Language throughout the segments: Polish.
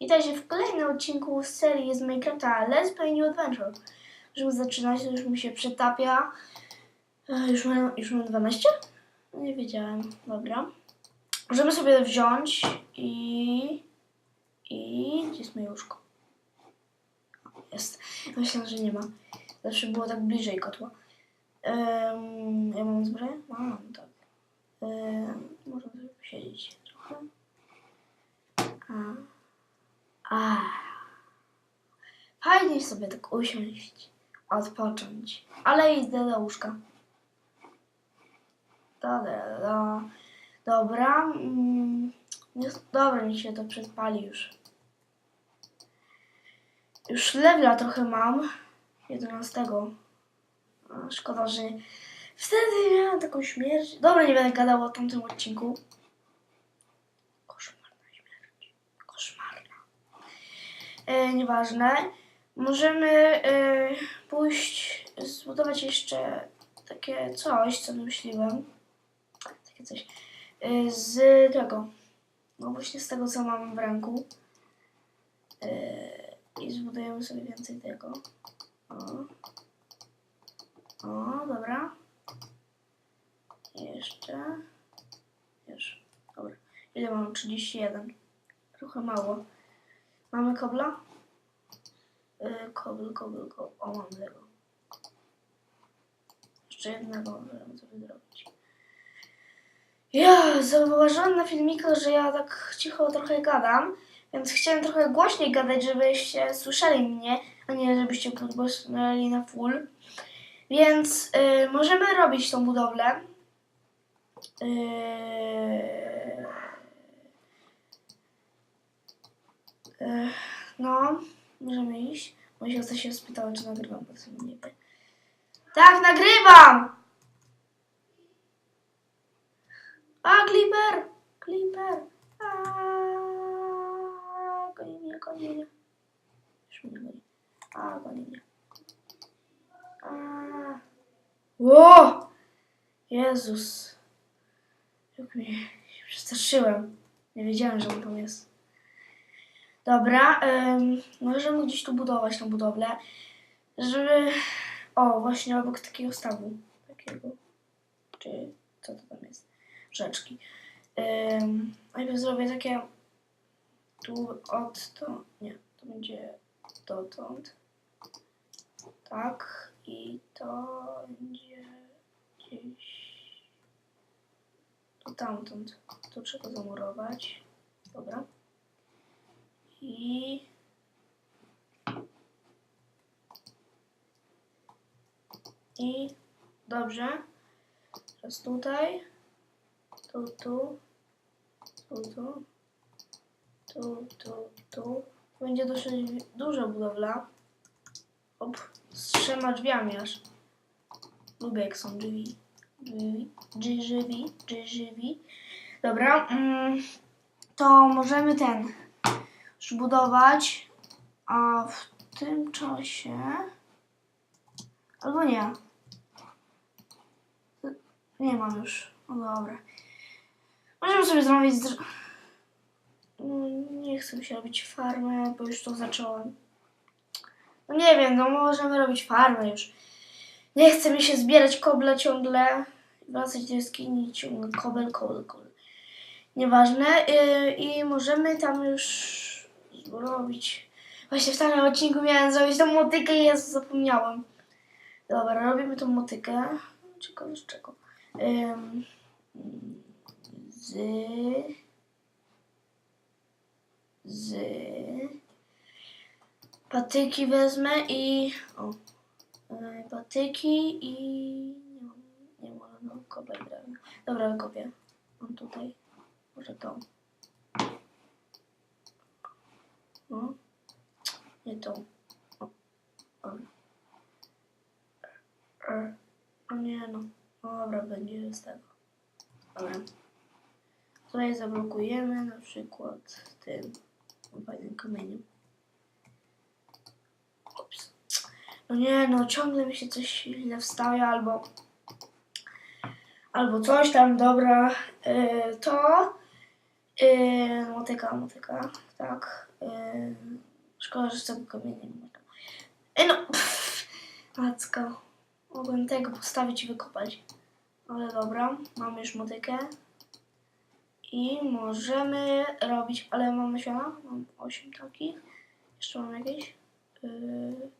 Witajcie w kolejnym odcinku z serii z Minecrafta Let's Play New Adventure. Możemy zaczynać, już mi się przetapia. E, Już mam, już mam 12? No Nie wiedziałem, dobra. Możemy sobie wziąć i... I... Gdzie jest moje łóżko? Jest. Myślałam, że nie ma. Zawsze było tak bliżej kotła. Um, ja mam zbroję? Mam, tak. Um, możemy sobie posiedzieć trochę. A. A. Fajnie sobie tak usiąść, odpocząć. Ale idę do łóżka. Dobra, do, dobra. Mm, dobra, mi się to przespali już. Już levela trochę mam. 11. A, szkoda, że wtedy miałam taką śmierć. Dobra, nie będę gadał o tamtym odcinku. Koszmarna śmierć. Koszmarna. E, nieważne. Możemy e, pójść, zbudować jeszcze takie coś, co wymyśliłem. Takie coś. E, z tego. No właśnie z tego, co mam w ręku. E, I zbudujemy sobie więcej tego. O. O, dobra. Jeszcze. Już. Dobra. Ile mam? 31. Trochę mało. Mamy kobla? Yy, kobl, kobl, kobl. O, mam tego. Jeszcze jednego możemy sobie zrobić. Ja zauważyłam na filmiku, że ja tak cicho trochę gadam, więc chciałem trochę głośniej gadać, żebyście słyszeli mnie, a nie żebyście podgłośnili na full. Więc y, możemy robić tą budowlę. Yy, no, możemy iść. Moja siostra się spytała, czy nagrywam, bo sobie nie powiem. Tak, nagrywam! A, Clipper! Clipper! Aaaa, Goni mnie. Już mnie goni. A, goni mnie. Aaaa. Ło! Jezus. Jak mnie przestraszyłem. Nie wiedziałem, że on tam jest. Dobra, ym, możemy gdzieś tu budować tą budowlę, żeby... O, właśnie obok takiego stawu. Takiego. Czy co to tam jest? Rzeczki. Ym, najpierw zrobię takie... Tu od to... Nie, to będzie dotąd. Tak. I to będzie gdzieś... Tu tamtąd. Tu trzeba zamurować. Dobra. I... I... Dobrze. Teraz tutaj. Tu, tu. Tu, tu. Tu, tu, tu. Będzie dosyć duża budowla. Op, z trzema drzwiami aż. Lubię jak są drzwi. Drzwi, drzwi, drzwi. Dobra, mm, to możemy ten już budować, a w tym czasie albo nie. Nie mam już. No dobra. Możemy sobie zrobić. Nie chcę się robić farmę, bo już to zacząłem. No nie wiem, no możemy robić farmę już. Nie chce mi się zbierać kobla ciągle. Wracać do jaskini ciągle kobel, kobel, kobel. Nieważne. Yy, I możemy tam już zrobić. Właśnie w tamtym odcinku miałem zrobić tą motykę i ja zapomniałem. Dobra, robimy tą motykę. Czego z czego? Z. Z. Patyki wezmę i. O. e, Patyki i. Nie. Nie mam no, kopę. Dobra, kopię. Mam tutaj. Może to. No. Nie to. E, nie no. Dobra, będzie z tego. Dobra. Tutaj zablokujemy na przykład tym fajnym kamieniem. Ups. No nie, no ciągle mi się coś źle wstawia albo albo coś tam, dobra, yy, to Yy, motyka, motyka, tak. Yy, szkoda, że tego kamienia nie ma. Yy, no, pff, Macka. Mogłem tego postawić i wykopać. Ale dobra, mamy już motykę. I możemy robić, ale mam nasiona, mam 8 takich. Jeszcze mam jakieś? Yy,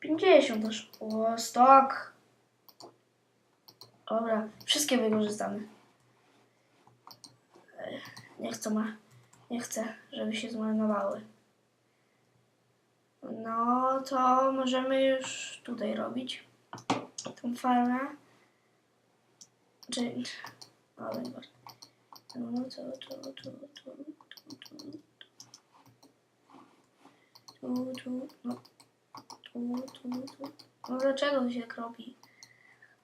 50 też. O, stok! Dobra, wszystkie wykorzystamy. Nie chcę, ma, nie chcę, żeby się zmarnowały. No, to możemy już tutaj robić tą farmę. Czy... Ważne. No, to, to, to, to, to, to, tu, tu, no, tu, tu, tu. No dlaczego to się kropi?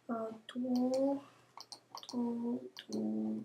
O, tu, tu, tu, tu,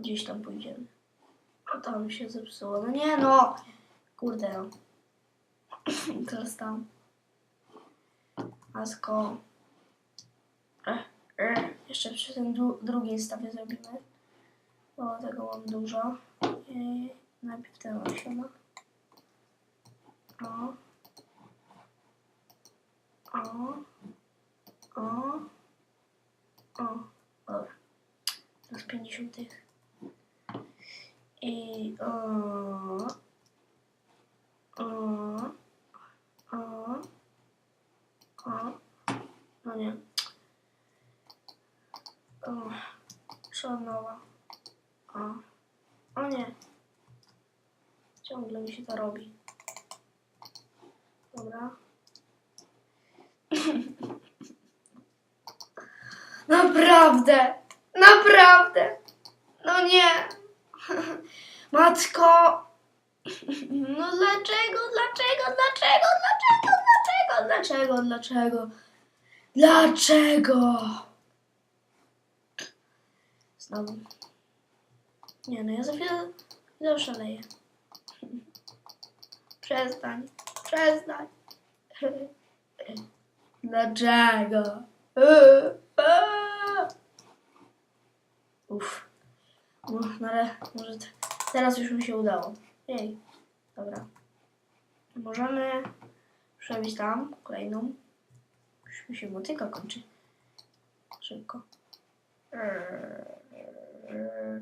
Gdzieś tam pójdziemy. A tam się zepsuło. No nie no! Kurde no. Teraz tam. Asko. Eh, eh. Jeszcze przy tym dru- drugim stawie zrobimy. Bo tego mam dużo. I najpierw ten osiona. O. O. O. O. Dobra. Teraz 50 tych. I o. O. O. O. No nie. O. Szanowa. O. O nie. Ciągle mi się to robi. Dobra. Naprawdę! Naprawdę! No nie! Matko! No dlaczego, dlaczego, dlaczego, dlaczego, dlaczego, dlaczego, dlaczego? Dlaczego? Znowu. Nie no, ja za chwilę zaszaleję. Przestań, przestań. Dlaczego? Uff. No, no ale może teraz już mi się udało. Jej. Dobra. Możemy przebić tam kolejną. Już mi się motyka kończy. Szybko. Eee,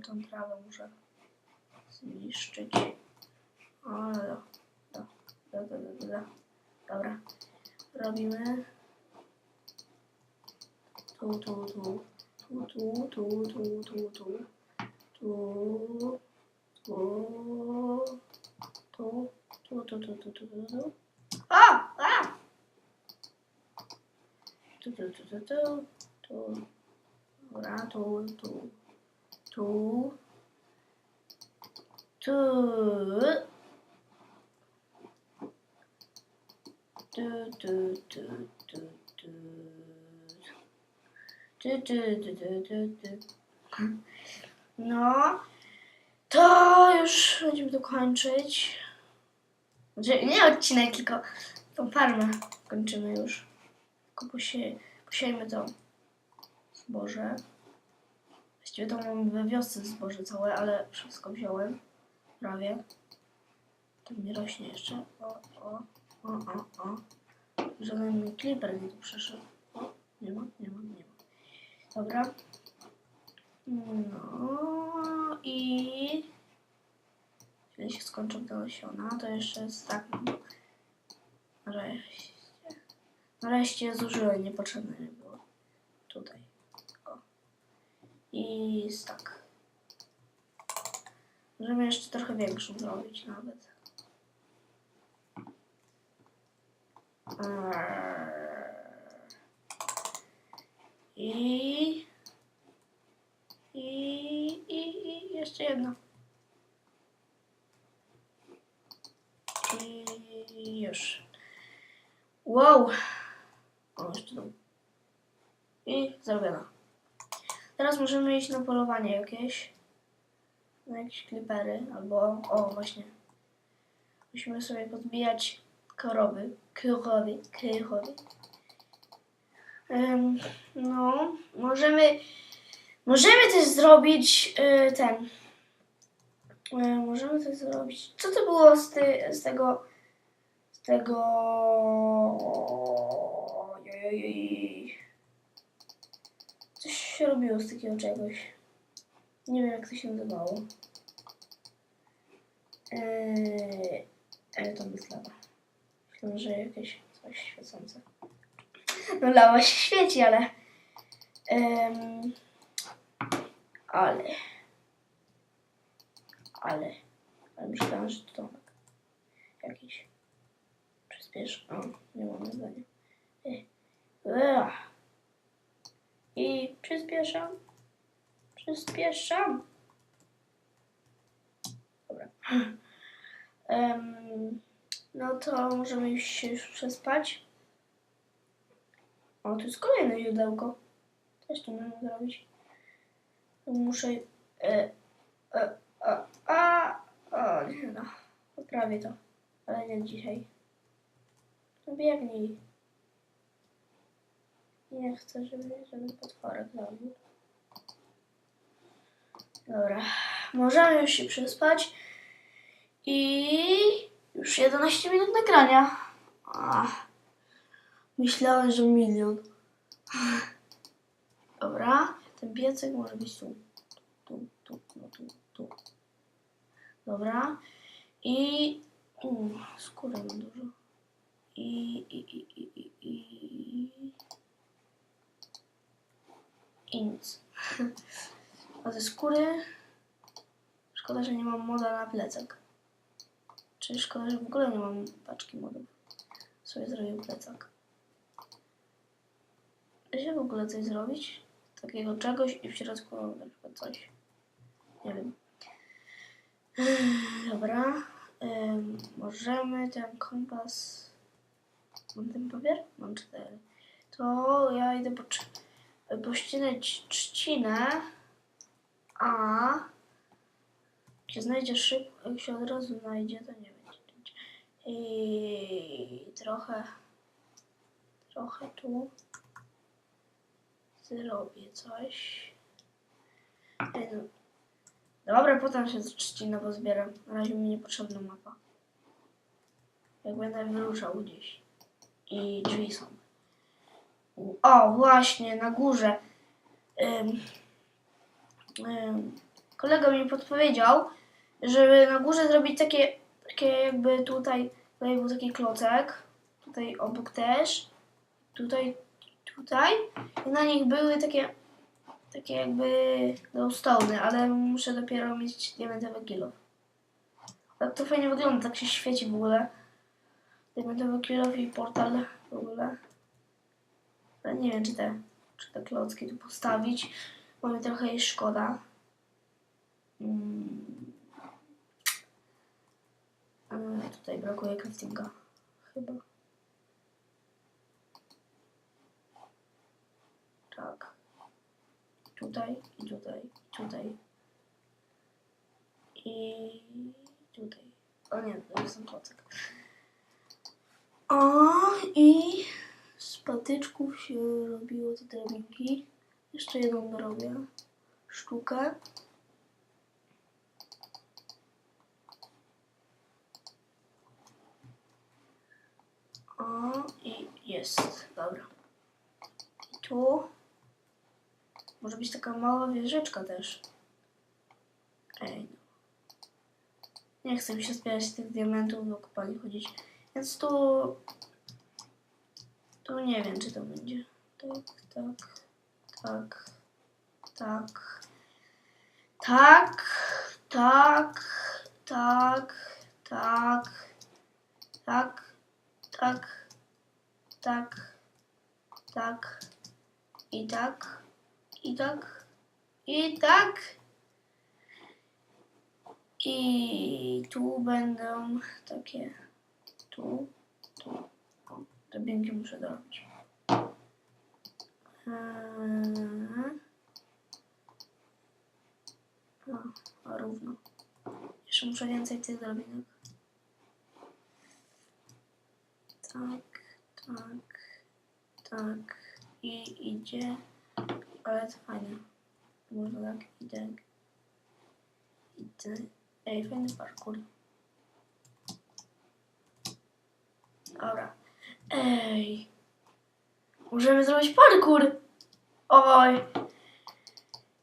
Tą trawę muszę zniszczyć. O, do, do, do, do, do, do. Dobra. Robimy. Tu, tu, tu. Tu, tu, tu, tu, tu, tu. Tu. Tu. Tu. Tu, tu, tu, tu, tu, tu, tu. A! A! Tu, tu, tu, tu, tu. Tu. Dobra, tu, tu. Tu. Tu. Tu, tu, tu, tu, tu. Tu, tu, tu, tu, tu, tu. No, to już będziemy tu kończyć. Znaczy, nie odcinek, tylko tą farmę kończymy już. Tylko posie, posiejmy to zboże. Właściwie to mam we wiosce zboże całe, ale wszystko wziąłem. Prawie. To mi rośnie jeszcze. O, o, o, o, o. Żaden mi kliper nie tu przeszedł. O, nie ma, nie ma, nie ma. Dobra. No i kiedy się skończą te osiona, to jeszcze jest tak. Nareszcie. Nareszcie zużyłem niepotrzebne nie było. Tutaj. O. I jest tak. Możemy jeszcze trochę większą zrobić nawet. I, i, i, i jeszcze jedno. I już. Wow. O, jeszcze tu. I zrobiona. Teraz możemy iść na polowanie jakieś. Na jakieś klipery albo... O, właśnie. Musimy sobie podbijać korowy. Kurowy, kurowy. Um, no, możemy Możemy też zrobić y, ten... Y, możemy też zrobić... Co to było z, ty, z tego... Z tego... Coś się robiło z takiego czegoś. Nie wiem jak to się nazywało. Eee, ale to jest lawa. Myślę, że jakieś coś świecące. No lawa się świeci, ale... em, ale... Ale... Ale myślałam, że to domek. Jakiś. Przyspiesz. O, nie mam zdania. Ech. I przyspieszam. Przyspieszam. Dobra. Em, no to możemy już się już przespać. O, tu jest kolejne źródełko. Też to możemy zrobić. Muszę... E, e, a, a, o, nie no. Poprawię to. Ale nie dzisiaj. No biegnij. Nie chcę, żeby żaden potworek zabił. Dobra. Możemy już się przespać. I już 11 minut nagrania. Ach, myślałem, że milion. Dobra. Ten piecek może być tu. Tu, tu, no tu, tu. Dobra. I... U, skóry mam dużo. I, i, i, i, i, i... I nic. A ze skóry... Szkoda, że nie mam moda na plecak. Czy szkoda, że w ogóle nie mam paczki modów. Sobie zrobię plecak. Da się w ogóle coś zrobić? Takiego czegoś i w środku na przykład coś. Nie wiem. Dobra. Ym, możemy ten kompas... Mam ten papier? Mam cztery. To ja idę po, pościnać trzcinę. A się znajdzie szybko, jak się od razu znajdzie, to nie będzie. I trochę, trochę tu zrobię coś. Dobra, potem się trzcina pozbieram. Na razie mi niepotrzebna mapa. Jak będę wyruszał gdzieś. I drzwi są. O, właśnie, na górze. Ym, ym, kolega mi podpowiedział, żeby na górze zrobić takie, takie jakby tutaj, tutaj był taki klocek, tutaj obok też, tutaj, tutaj i na nich były takie, takie jakby glowstone, ale muszę dopiero mieć diamentowy kilo. Tak to fajnie wygląda, tak się świeci w ogóle. Diamentowy kilo i portal w ogóle. Ale nie wiem, czy te, czy te klocki tu postawić, bo mi trochę jest szkoda. Mm. Tutaj brakuje craftinga. Chyba. Tak. Tutaj i tutaj, i tutaj. I tutaj. O nie, to jest klocek. O, i z patyczków się robiło te drabinki. Jeszcze jedną dorobię. Sztukę. O, i jest. Dobra. I tu może być taka mała wieżyczka też. Ej, no. Nie chcę mi się zbierać tych diamentów do kopalni chodzić. Więc tu... Tu nie wiem, czy to będzie. Tak, tak, tak, tak. Tak, tak, tak, tak, tak, tak, tak, tak, i tak, i tak, i tak. I tu będą takie, tu, tu. O, drabinki muszę dorobić. Eee. O, o, równo. Jeszcze muszę więcej tych drabinek. Tak, tak, tak. I idzie. Ale to fajne. Można tak, idę. Idę. Ej, fajny parkour. Dobra. Ej. Możemy zrobić parkour. Oj.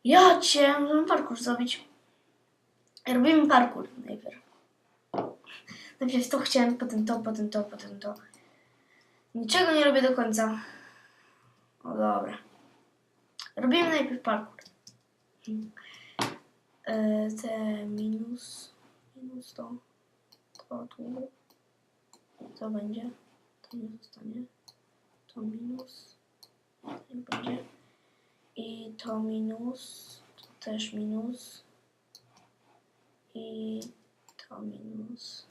Ja cię, możemy parkour zrobić. Robimy parkour najpierw. Najpierw to chciałem, potem to, potem to, potem to. Niczego nie robię do końca. O dobra. Robimy najpierw parkour. E, minus, minus to, to tu, to będzie, to nie zostanie, to minus, to nie będzie. I to minus, to też minus. I to minus.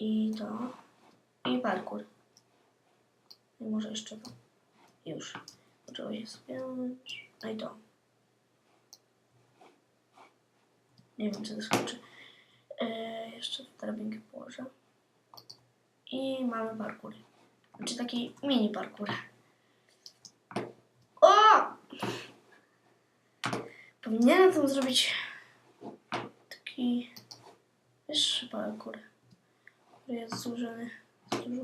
I to. I parkour. I może jeszcze to. Już. Poczęło się spiąć. No i to. Nie wiem, czy doskoczy. E, jeszcze drabinkę położę. I mamy parkour. Znaczy taki mini parkour. O! Powinienem tam zrobić taki wyższy parkour, który jest złożony z dużo...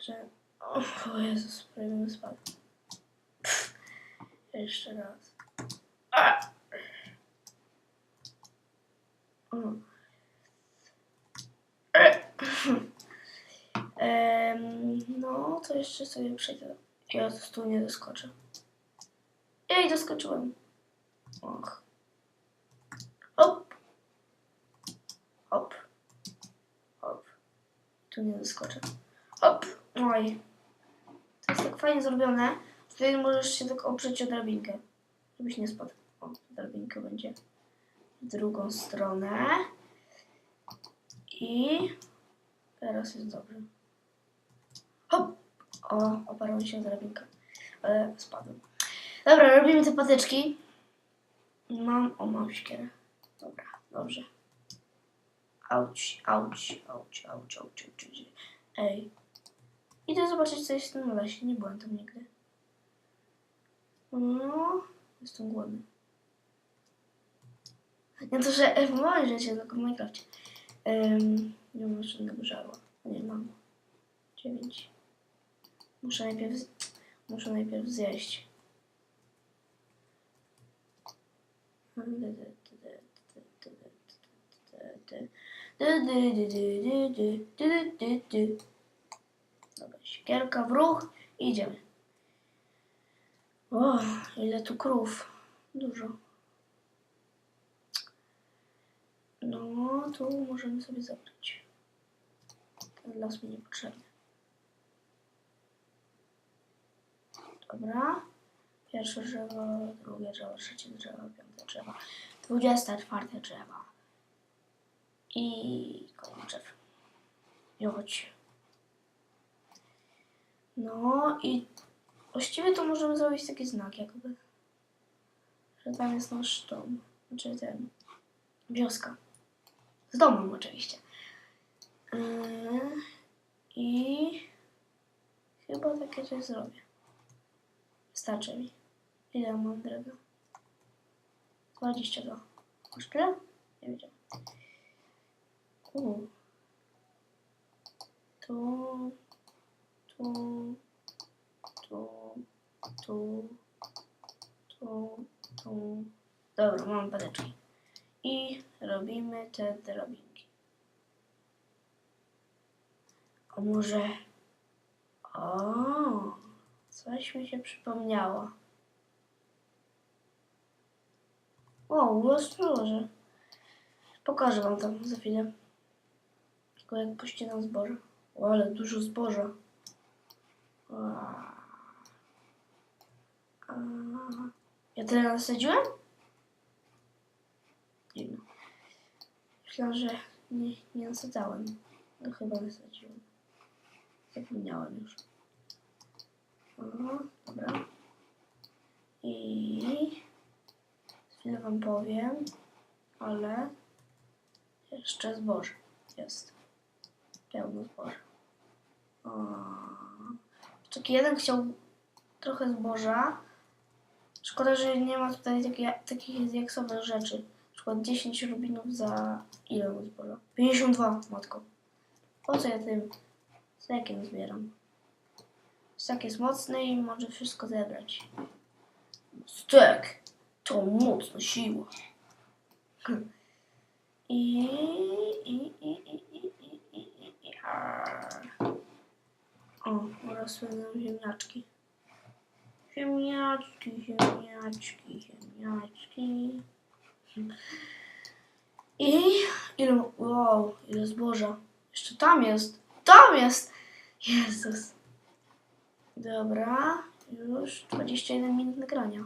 Że... O Jezus, prawie bym spadł. Jeszcze raz. A! Em, no, to jeszcze sobie przejdę. Ja tu nie doskoczę. Ej, doskoczyłem. Och. Hop. Hop. Hop. Tu nie doskoczę. Hop. Oj. Fajnie zrobione. Wtedy możesz się tak oprzeć o drabinkę. Żebyś nie spadł. O, drabinka będzie w drugą stronę. I teraz jest dobrze. Hop! O, oparłem się o drabinkę. Ale spadłem. Dobra, robimy te patyczki. Mam, o, mam siekierę. Dobra, dobrze. Auć, auć, auć, auć, auć, auć, auć. Ej. Idę zobaczyć, co jest w tym lesie. Nie byłem tam nigdy. No, jestem głodny. Nie to, że w moim życiu, tylko w Minecrafcie. Um, nie mam żadnego żarła. Nie mam. Dziewięć. Muszę najpierw, muszę najpierw zjeść. Siekierka w ruch i idziemy. O, ile tu krów. Dużo. No, tu możemy sobie zabrać. Ten las mi niepotrzebny. Dobra. Pierwsze drzewo, drugie drzewo, trzecie drzewo, piąte drzewo, dwudzieste, czwarte drzewo. I drzew. I chodź. No i właściwie to możemy zrobić taki znak jakby. Że tam jest nasz dom. Znaczy ten. Wioska. Z domem oczywiście. Yy, I chyba takie coś zrobię. Starczy mi. Ile mam drewna? 22. Masz tyle? Nie wiedziałem. U. Tu, tu, tu, tu, tu, tu. Dobra, mam pateczki. I robimy te drabinki. A może... O, coś mi się przypomniało. O, rozproszę. Pokażę wam tam za chwilę. Tylko jak pościnam zboże. O, ale dużo zboża. Ja tyle nasadziłem? Dziwne. Myślałam, że nie, nie nasadzałem. No chyba nasadziłem. Zapomniałem już. O, dobra. I chwilę wam powiem, ale jeszcze zboże jest. Pełno zboża. O. Taki jeden chciał trochę zboża. Szkoda, że nie ma tutaj takich jaksowych rzeczy. Na przykład 10 rubinów za ile zboża? 52, matko. Po co ja tym stekiem zbieram? Stek jest mocny i może wszystko zebrać. Stek to mocna siła. I, i, i, i, i, i, i, i, i. arr. O, urosły nam ziemniaczki. Ziemniaczki, ziemniaczki, ziemniaczki. I ile, wow, ile zboża. Jeszcze tam jest, tam jest. Jezus. Dobra, już 21 minut nagrania.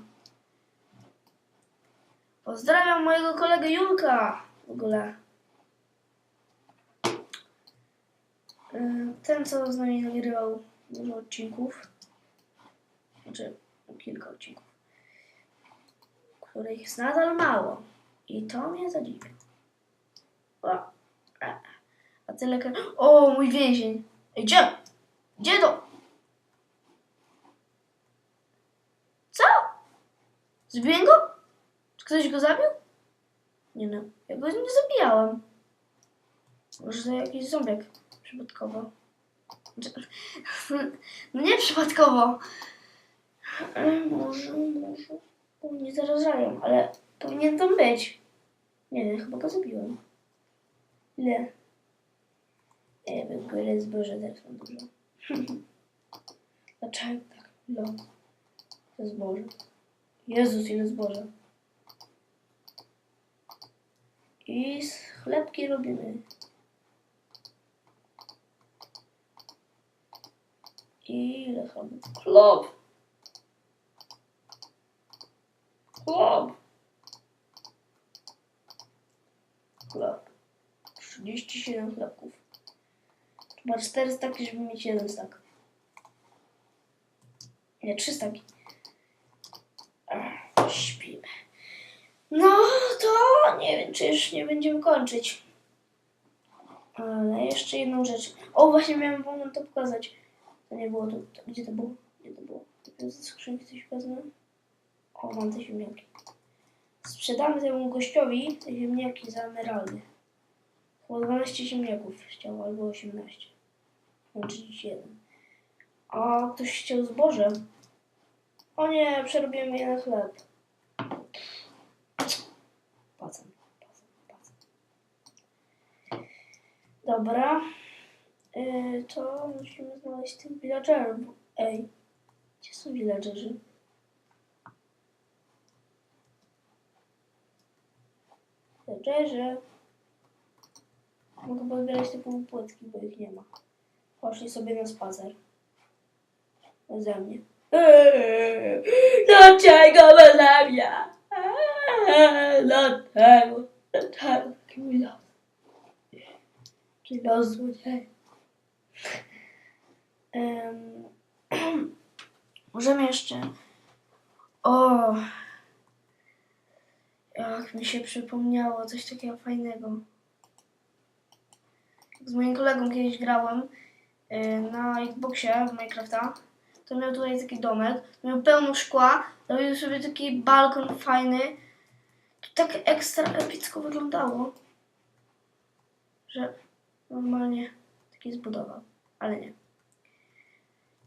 Pozdrawiam mojego kolegę Julka w ogóle. Ten, co z nami nagrywał dużo odcinków. Znaczy, kilka odcinków. Których jest nadal mało. I to mnie zadziwia. O, a, a tyle... ka- O, mój więzień. Ej, Gdzie? Gdzie to? Co? Zbiłem go? Czy ktoś go zabił? Nie no, ja go nie zabijałem. Może to jakiś zombiak przypadkowo. No nie przypadkowo. Może, może. O, nie zarażają, ale powinien tam być. Nie wiem, chyba go zabiłem. Ile? Nie wiem, ile zboża teraz dużo. Dlaczego tak? No. To zboże. Jezus, ile zboża. I z chlebki robimy. Ile chleb? Chleb! Chleb! Chleb. 37 chlebków. Trzeba 4 staki, żeby mieć jeden stak. Nie, 3 staki. Śpimy. No to nie wiem, czy już nie będziemy kończyć. Ale jeszcze jedną rzecz. O, właśnie miałem wam to pokazać. To nie było tu. to- Gdzie to było? Gdzie to było? Dopiero ze skrzynki coś wezmę. O, mam te ziemniaki. Sprzedamy temu gościowi te ziemniaki za emeraldy. Chyba 12 ziemniaków chciał, albo 18. Albo 31. A ktoś chciał zboże. O nie, przerobimy je na chleb. Pacem, pacem, pacem. Dobra. Yy, to musimy znaleźć tych villagerów. Ej, gdzie są villagerzy? Villagerzy. Mogę pozbierać te półpłytki, bo ich nie ma. Poszli sobie na spacer. Beze mnie. Dlaczego beze mnie? Eee, Dlaczego? Dlaczego taki mój los? Taki los. Em, Możemy jeszcze... O! Jak mi się przypomniało coś takiego fajnego. Z moim kolegą kiedyś grałem y, na Xboxie w Minecrafta, to miał tutaj taki domek, miał pełno szkła, robił sobie taki balkon fajny. To tak ekstra epicko wyglądało, że normalnie taki zbudował, ale nie.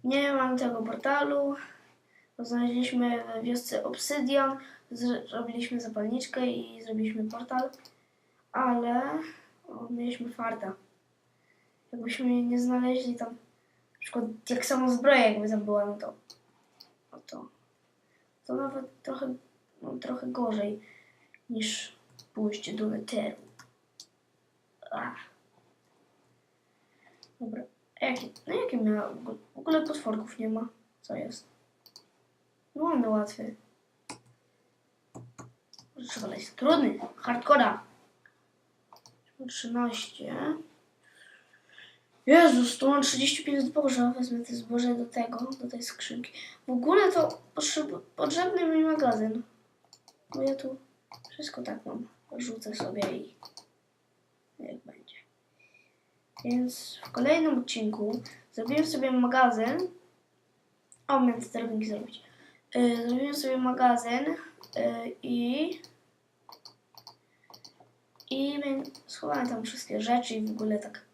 Nie mam tego portalu. Znaleźliśmy w wiosce Obsydian, zrobiliśmy zapalniczkę i zrobiliśmy portal, ale o, mieliśmy farta. Jakbyśmy nie znaleźli tam na przykład jak samo zbroja jakby tam była, no to no to, to nawet trochę, no, trochę gorzej niż pójście do Netheru. Ach. Dobra. A jakie, no jakie miała? W ogóle potworków nie ma. Co jest? No mamy łatwy. Trzeba leć trudny, hardcora. 13. Jezus, tu mam 35 zboża. Wezmę te zboże do tego, do tej skrzynki. W ogóle to potrzeb, potrzebny mi magazyn. Bo ja tu wszystko tak mam. Rzucę sobie i. Więc w kolejnym odcinku zrobiłem sobie magazyn. O, miałem te drabinki zrobić. Yy, zrobiłem sobie magazyn yy, i i schowałem tam wszystkie rzeczy i w ogóle tak,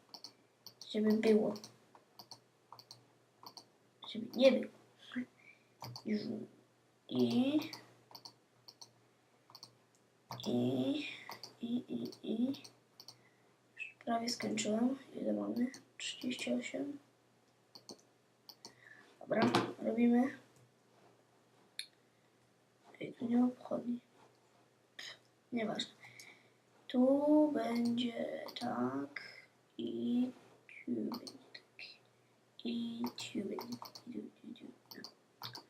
żeby było. Żeby nie było. I, i, i, i, i, prawie skończyłem. Ile mamy? 38. Dobra, robimy. Ej, tu nie ma pochodni. Nieważne. Tu będzie tak i tu będzie tak. I tu będzie. Tu, tu, tu. No.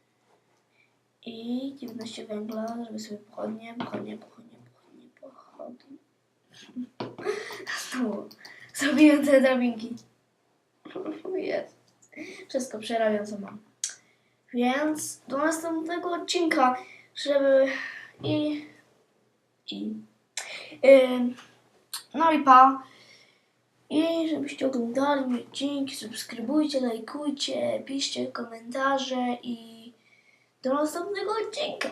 I 19 węgla, żeby sobie pochodnie, pochodnie, pochodnie, pochodnie, pochodnie. Znowu zrobiłem te drabinki. Jest. Wszystko przerabiam co mam. Więc do następnego odcinka, żeby i i Ym, no i pa. I żebyście oglądali mnie odcinki, subskrybujcie, lajkujcie, piszcie komentarze i do następnego odcinka.